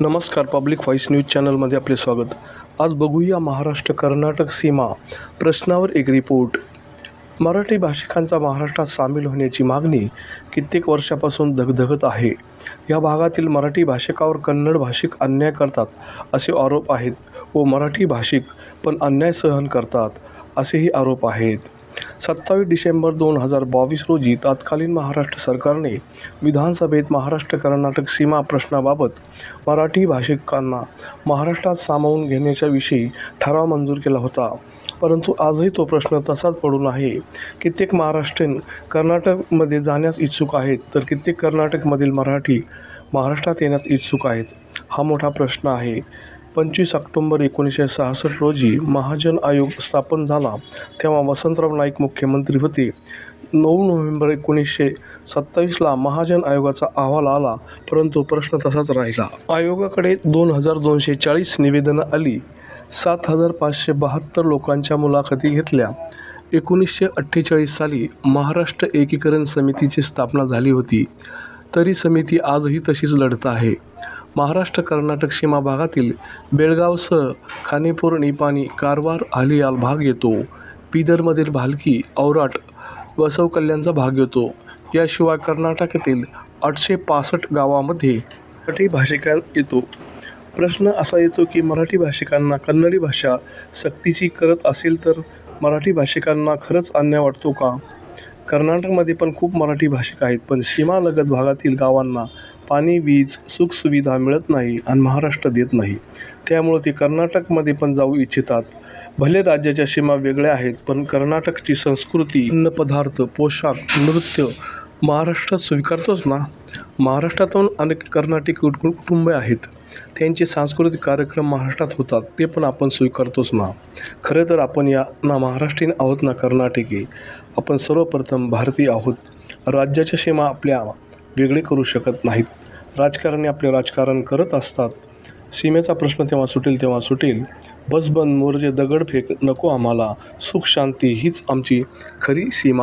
नमस्कार public voice news चॅनलमध्ये आपले स्वागत. आज बघूया महाराष्ट्र कर्नाटक सीमा प्रश्नावर एक रिपोर्ट. मराठी भाषिकांचा महाराष्ट्रात सामील होण्याची मागणी कित्येक वर्षापासून धगधगत आहे. या भागातील मराठी भाषिकावर कन्नड भाषिक अन्याय करतात असे आरोप आहेत व मराठी भाषिक पण अन्याय सहन करतात असेही आरोप आहेत. सत्तावीस डिसेंबर दोन हजार बावीस रोजी तत्कालीन महाराष्ट्र सरकारने विधानसभेत महाराष्ट्र कर्नाटक सीमा प्रश्नाबाबत मराठी भाषिकांना महाराष्ट्रात सामावून घेण्याच्या विषयी ठराव मंजूर केला होता. परंतु आजही तो प्रश्न तसाच पडून आहे. कित्येक महाराष्ट्रीयन कर्नाटकमध्ये जाण्यास इच्छुक आहेत तर कित्येक कर्नाटकमधील मराठी महाराष्ट्रात येण्यास इच्छुक आहेत. हा मोठा प्रश्न आहे. पंचवीस ऑक्टोंबर एकोणीसशे सहासष्ट रोजी महाजन आयोग स्थापन झाला. तेव्हा वसंतराव नाईक मुख्यमंत्री होते. नऊ नोव्हेंबर एकोणीसशे सत्तावीसला महाजन आयोगाचा अहवाल आला परंतु प्रश्न तसाच राहिला. आयोगाकडे दोन हजार दोनशे चाळीस निवेदनं आली. सात हजार पाचशे बहात्तर लोकांच्या मुलाखती घेतल्या. एकोणीसशे अठ्ठेचाळीस साली महाराष्ट्र एकीकरण समितीची स्थापना झाली होती. तरी समिती आजही तशीच लढत आहे. महाराष्ट्र कर्नाटक सीमा भागातील बेळगावसह खानेपूर निपाणी कारवार आलियाल भाग येतो. बिदरमधील भालकी औराट बसवकल्याणचा भाग येतो. याशिवाय कर्नाटकातील आठशे पासष्ट गावामध्ये मराठी भाषिका येतो. प्रश्न असा येतो की मराठी भाषिकांना कन्नडी भाषा सक्तीची करत असेल तर मराठी भाषिकांना खरंच अन्याय वाटतो का? कर्नाटकमध्ये पण खूप मराठी भाषिक आहेत पण सीमालगत भागातील गावांना पाणी वीज सुखसुविधा मिळत नाही आणि महाराष्ट्र देत नाही. त्यामुळे ते कर्नाटकमध्ये पण जाऊ इच्छितात. भले राज्याच्या सीमा वेगळ्या आहेत पण कर्नाटकची संस्कृती अन्नपदार्थ पोशाख नृत्य महाराष्ट्र स्वीकारतोच ना? महाराष्ट्रातून अनेक कर्नाटक कुटुंबे आहेत. त्यांचे सांस्कृतिक कार्यक्रम महाराष्ट्रात होतात ते पण आपण स्वीकारतोच ना? खरं तर आपण या ना महाराष्ट्रीयन आहोत ना कर्नाटकी? आपण सर्वप्रथम भारतीय आहोत. राज्याच्या सीमा आपल्या वेगळे करू शकत नाहीत. राजकारणी आपले राजकारण करत असतात. सीमेचा प्रश्न तेव्हा सुटेल तेव्हा सुटेल. बस बंद दगडफेक नको आम्हाला. सुख शांती हीच आमची खरी सीमा.